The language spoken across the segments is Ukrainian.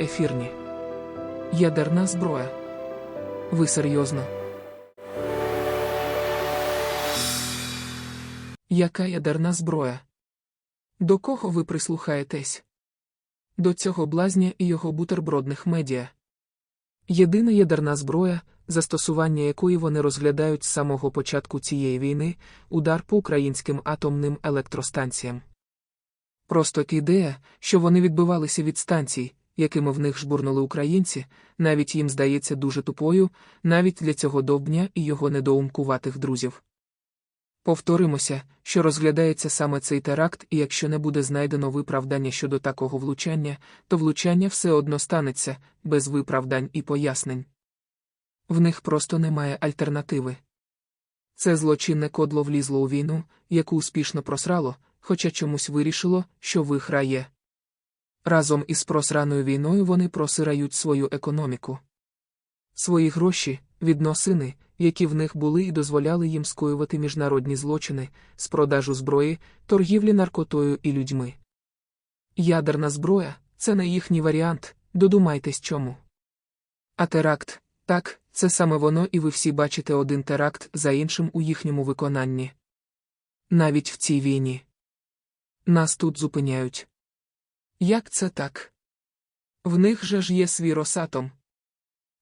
ефірні. Ядерна зброя. Ви серйозно? Яка ядерна зброя? До кого ви прислухаєтесь? До цього блазня і його бутербродних медіа. Єдина ядерна зброя, застосування якої вони розглядають з самого початку цієї війни, удар по українським атомним електростанціям. Просто ідея, що вони відбивалися від станцій, якими в них жбурнули українці, навіть їм здається дуже тупою, навіть для цього довбня і його недоумкуватих друзів. Повторимося, що розглядається саме цей теракт, і якщо не буде знайдено виправдання щодо такого влучання, то влучання все одно станеться, без виправдань і пояснень. В них просто немає альтернативи. Це злочинне кодло влізло у війну, яку успішно просрало, хоча чомусь вирішило, що виграє. Разом із просраною війною вони просирають свою економіку. Свої гроші, відносини, які в них були і дозволяли їм скоювати міжнародні злочини, з продажу зброї, торгівлі наркотою і людьми. Ядерна зброя це не їхній варіант, додумайтесь чому. А теракт так, це саме воно, і ви всі бачите один теракт за іншим у їхньому виконанні. Навіть в цій війні. Нас тут зупиняють. Як це так? В них же ж є свій Росатом.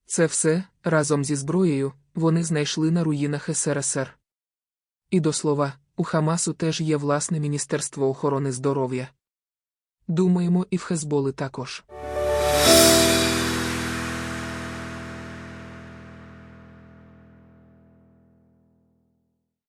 Це все, разом зі зброєю, вони знайшли на руїнах СРСР. І до слова, у Хамасу теж є власне Міністерство охорони здоров'я. Думаємо, і в Хезболи також.